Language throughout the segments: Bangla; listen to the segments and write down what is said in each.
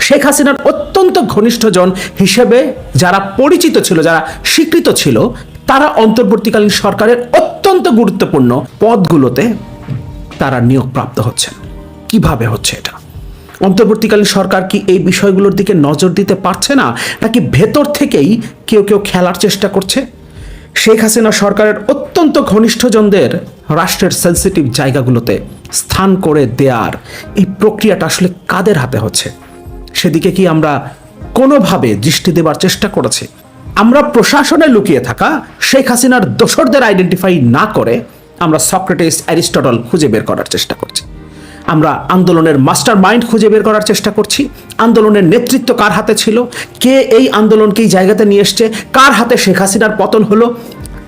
শেখ হাসিনার অত্যন্ত ঘনিষ্ঠজন হিসেবে যারা পরিচিত ছিল, যারা স্বীকৃত ছিল, তারা অন্তর্বর্তীকালীন সরকারের অত্যন্ত গুরুত্বপূর্ণ পদগুলোতে তারা নিয়োগপ্রাপ্ত হচ্ছেন। কীভাবে হচ্ছে এটা? অন্তর্বর্তীকালীন সরকার কি এই বিষয়গুলোর দিকে নজর দিতে পারছে না, নাকি ভেতর থেকেই কেউ কেউ খেলার চেষ্টা করছে? শেখ হাসিনা সরকারের অত্যন্ত ঘনিষ্ঠজনদের রাষ্ট্রের সেন্সিটিভ জায়গাগুলোতে স্থান করে দেয়ার এই প্রক্রিয়াটা আসলে কাদের হাতে হচ্ছে? সেদিকে কি আমরা কোনোভাবে দৃষ্টি দেবার চেষ্টা করেছি? আমরা প্রশাসনে লুকিয়ে থাকা শেখ হাসিনার দোসরদের আইডেন্টিফাই না করে আমরা সক্রেটিস অ্যারিস্টটল খুঁজে বের করার চেষ্টা করছি। আমরা আন্দোলনের মাস্টার মাইন্ড খুঁজে বের করার চেষ্টা করছি। আন্দোলনের নেতৃত্ব কার হাতে ছিল? কে এই আন্দোলনকে এই জায়গাতে নিয়ে এসছে? কার হাতে শেখ হাসিনার পতন হলো?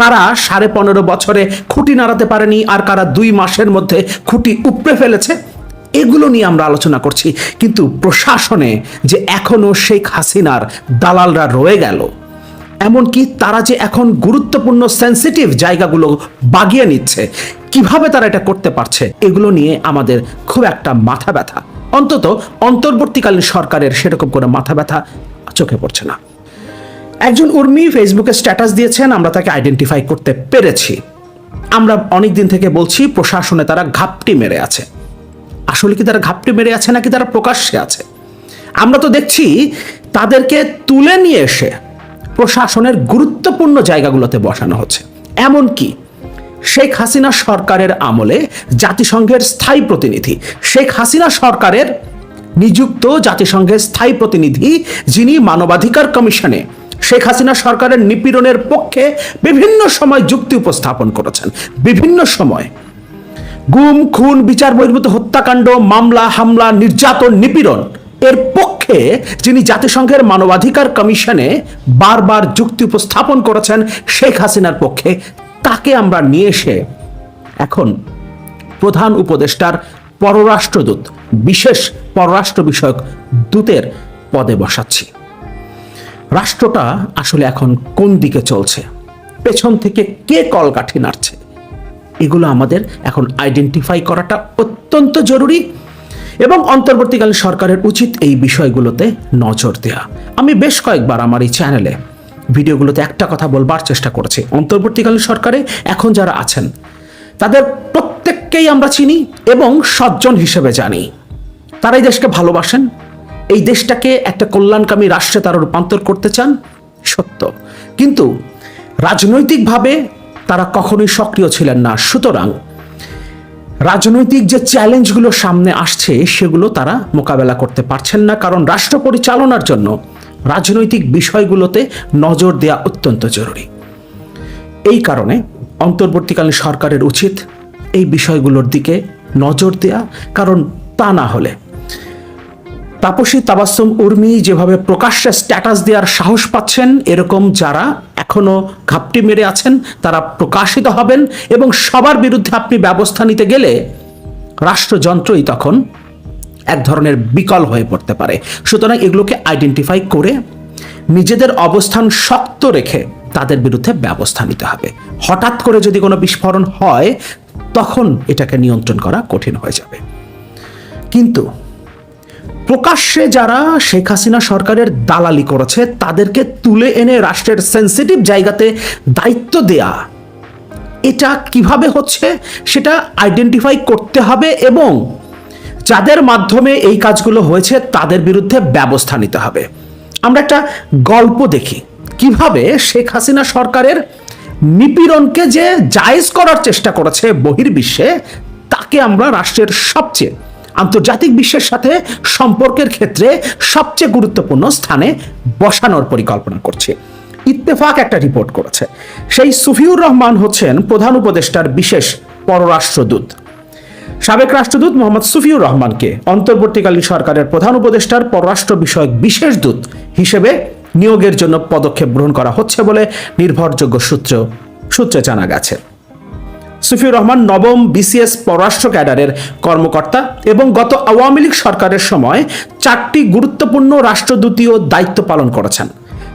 কারা সাড়ে পনেরো বছরে খুঁটি নাড়াতে পারেনি আর কারা দুই মাসের মধ্যে খুঁটি উপড়ে ফেলেছে? এগুলো নিয়ে আমরা আলোচনা করছি। কিন্তু প্রশাসনে যে এখনও শেখ হাসিনার দালালরা রয়ে গেল, এমনকি তারা যে এখন গুরুত্বপূর্ণ সেন্সিটিভ জায়গাগুলো বাগিয়ে নিচ্ছে, কীভাবে তারা এটা করতে পারছে, এগুলো নিয়ে আমাদের খুব একটা মাথা ব্যথা। অন্তত অন্তর্বর্তীকালীন সরকারের সেরকম করে মাথা ব্যথা চোখে পড়ছে না। একজন উর্মি ফেসবুকে স্ট্যাটাস দিয়েছেন, আমরা তাকে আইডেন্টিফাই করতে পেরেছি। আমরা অনেক দিন থেকে বলছি, প্রশাসনে তারা ঘাপটি মেরে আছে। আসলে কি তারা ঘাপটি মেরে আছে নাকি তারা প্রকাশ্যে আছে? আমরা তো দেখছি তাদেরকে তুলে নিয়ে এসে প্রশাসনের গুরুত্বপূর্ণ জায়গাগুলোতে বসানো হচ্ছে। এমনকি শেখ হাসিনা সরকারের আমলে জাতিসংঘের স্থায়ী প্রতিনিধি, শেখ হাসিনা সরকারের নিযুক্ত জাতিসংঘের স্থায়ী প্রতিনিধি যিনি মানবাধিকার কমিশনে শেখ হাসিনা সরকারের নিপীড়নের পক্ষে বিভিন্ন সময় যুক্তি উপস্থাপন করেছেন। বিভিন্ন সময় গুম, খুন, বিচার বহির্ভূত হত্যাকাণ্ড, মামলা, হামলা, নির্যাতন, নিপীড়ন। এর পক্ষে যিনি জাতিসংঘের মানবাধিকার কমিশনে বারবার যুক্তি উপস্থাপন করেছেন শেখ হাসিনার পক্ষে, তাকে আমরা নিয়ে এসে এখন প্রধান উপদেষ্টার পররাষ্ট্রদূত, বিশেষ পররাষ্ট্র বিষয়ক দূতের পদে বসাচ্ছি। রাষ্ট্রটা আসলে এখন কোন দিকে চলছে? পেছন থেকে কে কলকাঠি নাড়ছে? এগুলো আমাদের এখন আইডেন্টিফাই করাটা অত্যন্ত জরুরি এবং অন্তর্বর্তীকালীন সরকারের উচিত এই বিষয়গুলোতে নজর দেওয়া আমি বেশ কয়েকবার আমার এই চ্যানেলে ভিডিওগুলোতে একটা কথা বলবার চেষ্টা করেছি। অন্তর্বর্তীকালীন সরকারে এখন যারা আছেন, তাদের প্রত্যেককেই আমরা চিনি এবং সজ্জন হিসেবে জানি। তারা এই দেশকে ভালোবাসেন। এই দেশটাকে একটা কল্যাণকামী রাষ্ট্রে তারা রূপান্তর করতে চান, সত্য। কিন্তু রাজনৈতিকভাবে তারা কখনোই সক্রিয় ছিলেন না। সুতরাং রাজনৈতিক যে চ্যালেঞ্জগুলো সামনে আসছে, সেগুলো তারা মোকাবেলা করতে পারছেন না। কারণ রাষ্ট্র পরিচালনার জন্য রাজনৈতিক বিষয়গুলোতে নজর দেওয়া অত্যন্ত জরুরি। এই কারণে অন্তর্বর্তীকালীন সরকারের উচিত এই বিষয়গুলোর দিকে নজর দেয়া। কারণ তা না হলে তাপসী তাবাসম উর্মি যেভাবে প্রকাশ্যে স্ট্যাটাস দেওয়ার সাহস পাচ্ছেন, এরকম যারা এখনও ঘাপটি মেরে আছেন, তারা প্রকাশিত হবেন এবং সবার বিরুদ্ধে আপনি ব্যবস্থা নিতে গেলে রাষ্ট্রযন্ত্রই তখন এক ধরনের বিকল হয়ে পড়তে পারে। সুতরাং এগুলোকে আইডেন্টিফাই করে নিজেদের অবস্থান শক্ত রেখে তাদের বিরুদ্ধে ব্যবস্থা নিতে হবে। হঠাৎ করে যদি কোনো বিস্ফোরণ হয়, তখন এটাকে নিয়ন্ত্রণ করা কঠিন হয়ে যাবে। কিন্তু প্রকাশ্যে যারা শেখ হাসিনা সরকারের দালালি করেছে, তাদেরকে তুলে এনে রাষ্ট্রের সেন্সিটিভ জায়গাতে দায়িত্ব দেয়া, এটা কীভাবে হচ্ছে সেটা আইডেন্টিফাই করতে হবে এবং যাদের মাধ্যমে এই কাজগুলো হয়েছে তাদের বিরুদ্ধে ব্যবস্থা নিতে হবে। আমরা একটা গল্প দেখি, কীভাবে শেখ হাসিনা সরকারের নিপীড়নকে যে জায়েজ করার চেষ্টা করেছে বহির্বিশ্বে, তাকে আমরা রাষ্ট্রের সবচেয়ে আন্তর্জাতিক বিশ্বের সাথে সম্পর্কের ক্ষেত্রে সবচেয়ে গুরুত্বপূর্ণ স্থানে বসানোর পরিকল্পনা করছে। ইত্তেফাক একটা রিপোর্ট করেছে। সেই সুফিউর রহমান হচ্ছেন প্রধান উপদেষ্টার বিশেষ পররাষ্ট্রদূত। সাবেক রাষ্ট্রদূত মোহাম্মদ সুফিউর রহমানকে অন্তর্বর্তীকালীন সরকারের প্রধান উপদেষ্টার পররাষ্ট্র বিষয়ক বিশেষ দূত হিসেবে নিয়োগের জন্য পদক্ষেপ গ্রহণ করা হচ্ছে বলে নির্ভরযোগ্য সূত্র, সূত্রে জানা গেছে। সুফিউর রহমান নবম বিসিএস পররাষ্ট্র ক্যাডারের কর্মকর্তা এবং গত আওয়ামী লীগ সরকারের সময় চারটি গুরুত্বপূর্ণ রাষ্ট্রদূতীয় দায়িত্ব পালন করেছেন।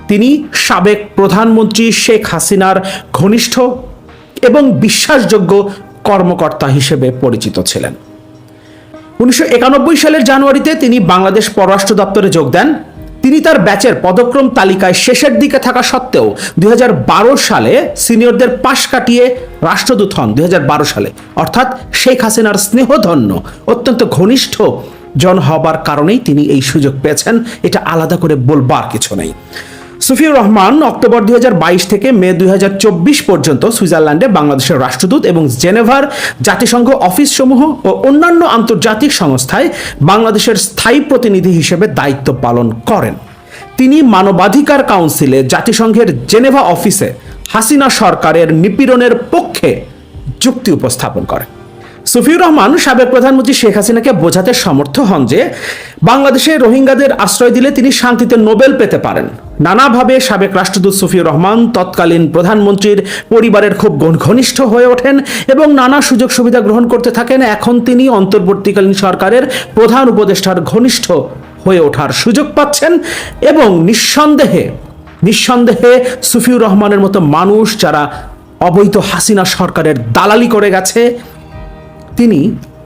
তিনি সাবেক প্রধানমন্ত্রী শেখ হাসিনার ঘনিষ্ঠ এবং বিশ্বাসযোগ্য কর্মকর্তা হিসেবে পরিচিত ছিলেন। উনিশশো একানব্বই সালের জানুয়ারিতে তিনি বাংলাদেশ পররাষ্ট্র দপ্তরে যোগ দেন। তিনি তার ব্যাচের পদক্রম তালিকায় শেষের দিকে থাকা সত্ত্বেও দুই হাজার বারো সালে সিনিয়রদের পাশ কাটিয়ে রাষ্ট্রদূত হন দুই হাজার বারো সালে। অর্থাৎ শেখ হাসিনার স্নেহধন্য, অত্যন্ত ঘনিষ্ঠ জন হবার কারণেই তিনি এই সুযোগ পেয়েছেন। এটা আলাদা করে বলবার কিছু নেই। সুফিউর রহমান অক্টোবর দুই হাজার বাইশ থেকে মে দুই হাজার চব্বিশ পর্যন্ত সুইজারল্যান্ডে বাংলাদেশের রাষ্ট্রদূত এবং জেনেভার জাতিসংঘ অফিস সমূহ ও অন্যান্য আন্তর্জাতিক সংস্থায় বাংলাদেশের স্থায়ী প্রতিনিধি হিসেবে দায়িত্ব পালন করেন। তিনি মানবাধিকার কাউন্সিলে জাতিসংঘের জেনেভা অফিসে হাসিনা সরকারের নিপীড়নের পক্ষে যুক্তি উপস্থাপন করেন। সুফিউর রহমান সাবেক প্রধানমন্ত্রী শেখ হাসিনাকে বোঝাতে সমর্থ হন যে বাংলাদেশে রোহিঙ্গাদের আশ্রয় দিলে তিনি শান্তিতে নোবেল পেতে পারেন। নানাভাবে সাবেক রাষ্ট্রদূত সুফিউর রহমান, তৎকালীন প্রধানমন্ত্রীর পরিবারের খুব ঘনিষ্ঠ হয়ে ওঠেন এবং নানা সুযোগ সুবিধা গ্রহণ করতে থাকেন। এখন তিনি অন্তর্বর্তীকালীন সরকারের প্রধান উপদেষ্টার ঘনিষ্ঠ হয়ে ওঠার সুযোগ পাচ্ছেন এবং নিঃসন্দেহে নিঃসন্দেহে সুফিউর রহমানের মতো মানুষ যারা অবৈধ হাসিনা সরকারের দালালি করে গেছে, তিনি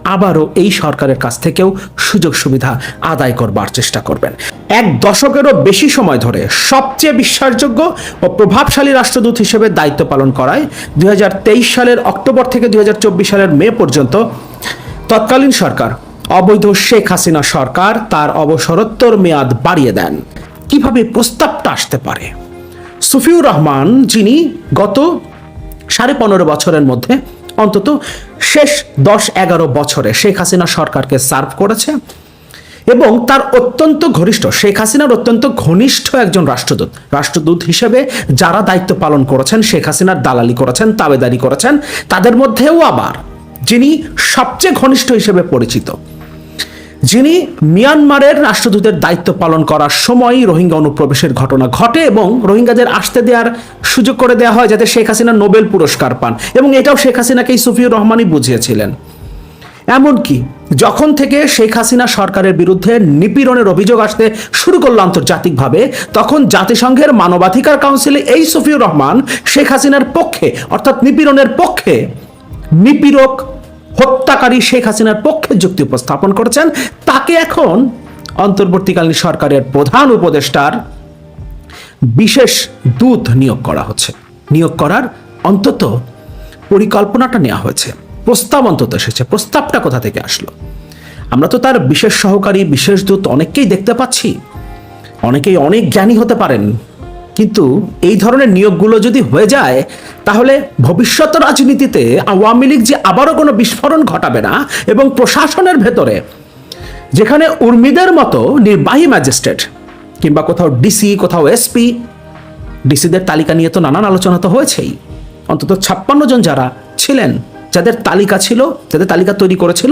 আবারও এই সরকারের কাছ থেকেও সুযোগ সুবিধা আদায় করবার চেষ্টা করবেন। এক দশকেরও বেশি সময় ধরে সবচেয়ে বিশ্বাসযোগ্য ও প্রভাবশালী রাষ্ট্রদূত হিসেবে দায়িত্ব পালন করায় দুই হাজার তেইশ সালের অক্টোবর থেকে দুই হাজার চব্বিশ সালের মে পর্যন্ত তৎকালীন সরকার অবৈধ শেখ হাসিনা সরকার তার অবসরোত্তর মেয়াদ বাড়িয়ে দেন। কীভাবে প্রস্তাবটা আসতে পারে? সুফিউর রহমান যিনি গত সাড়ে পনেরো বছরের মধ্যে অন্তত শেষ দশ এগারো বছরে শেখ হাসিনা সরকারকে সার্ভ করেছে এবং তার অত্যন্ত ঘনিষ্ঠ, শেখ হাসিনার অত্যন্ত ঘনিষ্ঠ একজন রাষ্ট্রদূত। রাষ্ট্রদূত হিসেবে যারা দায়িত্ব পালন করেছেন, শেখ হাসিনার দালালি করেছেন, তাবেদারি করেছেন, তাদের মধ্যেও আবার যিনি সবচেয়ে ঘনিষ্ঠ হিসেবে পরিচিত যিনি মিয়ানমারের রাষ্ট্রদূতের দায়িত্ব পালন করার সময় রোহিঙ্গা অনুপ্রবেশের ঘটনা ঘটে এবং রোহিঙ্গাদের আসতে দেওয়ার সুযোগ করে দেওয়া হয় যাতে শেখ হাসিনা নোবেল পুরস্কার পান এবং এটাও শেখ হাসিনাকেই সুফিউর রহমানই বুঝিয়েছিলেন। এমনকি যখন থেকে শেখ হাসিনা সরকারের বিরুদ্ধে নিপীড়নের অভিযোগ আসতে শুরু করল আন্তর্জাতিকভাবে, তখন জাতিসংঘের মানবাধিকার কাউন্সিলে এই সফিউর রহমান শেখ হাসিনার পক্ষে, অর্থাৎ নিপীড়নের পক্ষে নিপীড়ক হত্যাকারী শেখ হাসিনার পক্ষে যুক্তি উপস্থাপন করেছেন। তাকে এখন অন্তর্বর্তীকালীন সরকারের প্রধান উপদেষ্টার বিশেষ দূত নিয়োগ করা হচ্ছে। নিয়োগ করার অন্তত পরিকল্পনাটা নেওয়া হয়েছে। প্রস্তাব অন্তত এসেছে। প্রস্তাবটা কোথা থেকে আসলো? আমরা তো তার বিশেষ সহকারী, বিশেষ দূত অনেককেই দেখতে পাচ্ছি। অনেকেই অনেক জ্ঞানী হতে পারেন। কিন্তু এই ধরনের নিয়োগগুলো যদি হয়ে যায়, তাহলে ভবিষ্যৎ রাজনীতিতে আওয়ামী লীগ যে আবারও কোনো বিস্ফোরণ ঘটাবে না এবং প্রশাসনের ভেতরে, যেখানে উর্মিদের মতো নির্বাহী ম্যাজিস্ট্রেট কিংবা কোথাও ডিসি কোথাও এসপি ডিসিদের তালিকা নিয়ে তো নানান আলোচনা তো হয়েছেই। অন্তত ছাপ্পান্ন জন যারা ছিলেন, যাদের তালিকা ছিল, যাদের তালিকা তৈরি করেছিল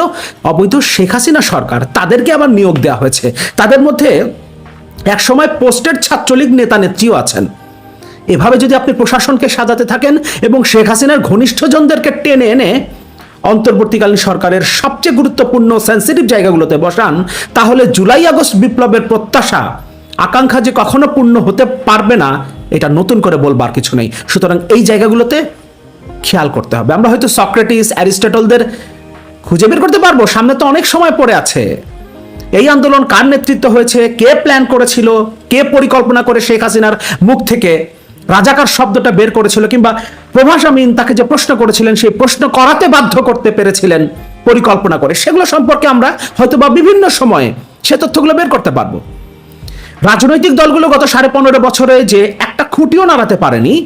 অবৈধ শেখ হাসিনা সরকার, তাদেরকে আবার নিয়োগ দেওয়া হয়েছে। তাদের মধ্যে এক সময় পোস্টেড ছাত্রলীগ নেতা নেত্রীও আছেন। এভাবে যদি আপনি প্রশাসনকে সাজাতে থাকেন এবং শেখ হাসিনার ঘনিষ্ঠজনদেরকে টেনে এনে অন্তর্বর্তীকালীন সরকারের সবচেয়ে গুরুত্বপূর্ণ সেন্সিটিভ জায়গাগুলোতে বসান, তাহলে জুলাই আগস্ট বিপ্লবের প্রত্যাশা, আকাঙ্ক্ষা যে কখনো পূর্ণ হতে পারবে না, এটা নতুন করে বলবার কিছু নেই। সুতরাং এই জায়গাগুলোতে খেয়াল করতে হবে। আমরা হয়তো সক্রেটিস, অ্যারিস্টটলদের খুঁজে বের করতে পারব, সামনে তো অনেক সময় পড়ে আছে। এই আন্দোলন কার নেতৃত্ব হয়েছে? কে প্ল্যান করেছিল? কে পরিকল্পনা করে শেখ হাসিনার মুখ থেকে রাজাকার শব্দটা বের করেছিল? কিংবা প্রভাস আমিন তাকে যে প্রশ্ন করেছিলেন, সেই প্রশ্ন করাতে বাধ্য করতে পেরেছিলেন পরিকল্পনা করে। সেগুলো সম্পর্কে আমরা হয়তো বা বিভিন্ন সময়ে সে তথ্যগুলো বের করতে পারব। রাজনৈতিক দলগুলো গত সাড়ে পনেরো বছরে যে একটা খুঁটিও নাড়াতে পারেনি,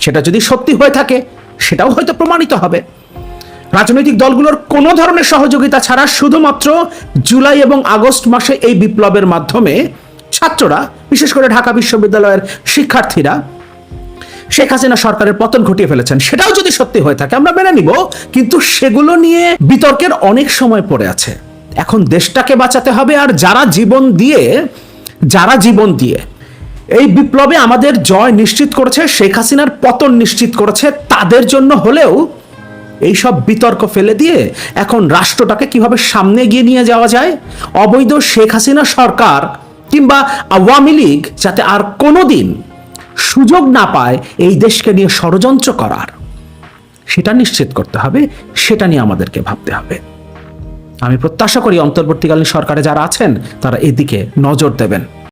সেটা যদি সত্যি হয়ে থাকে, সেটাও হয়তো প্রমাণিত হবে। রাজনৈতিক দলগুলোর কোনো ধরনের সহযোগিতা ছাড়া শুধুমাত্র জুলাই এবং আগস্ট মাসে এই বিপ্লবের মাধ্যমে ছাত্ররা, বিশেষ করে ঢাকা বিশ্ববিদ্যালয়ের শিক্ষার্থীরা, শেখ হাসিনা সরকারের পতন ঘটিয়ে ফেলেছেন। সেটাও যদি সত্যি হয়ে থাকে, আমরা মেনে নিব, কিন্তু সেগুলো নিয়ে বিতর্কের অনেক সময় পড়ে আছে। এখন দেশটাকে বাঁচাতে হবে আর যারা জীবন দিয়ে, যারা জীবন দিয়ে এই বিপ্লবে আমাদের জয় নিশ্চিত করেছে, শেখ হাসিনার পতন নিশ্চিত করেছে, তাদের জন্য হলেও এইসব বিতর্ক ফেলে দিয়ে এখন রাষ্ট্রটাকে কীভাবে সামনে গিয়ে নিয়ে যাওয়া যায়? অবৈধ শেখ হাসিনা সরকার কিংবা আওয়ামী লীগ যাতে আর কোনোদিন সুযোগ না পায় এই দেশকে নিয়ে ষড়যন্ত্র করার। সেটা নিশ্চিত করতে হবে, সেটা নিয়ে আমাদেরকে ভাবতে হবে। আমি প্রত্যাশা করি অন্তর্বর্তীকালীন সরকারে যারা আছেন, তারা এদিকে নজর দেবেন।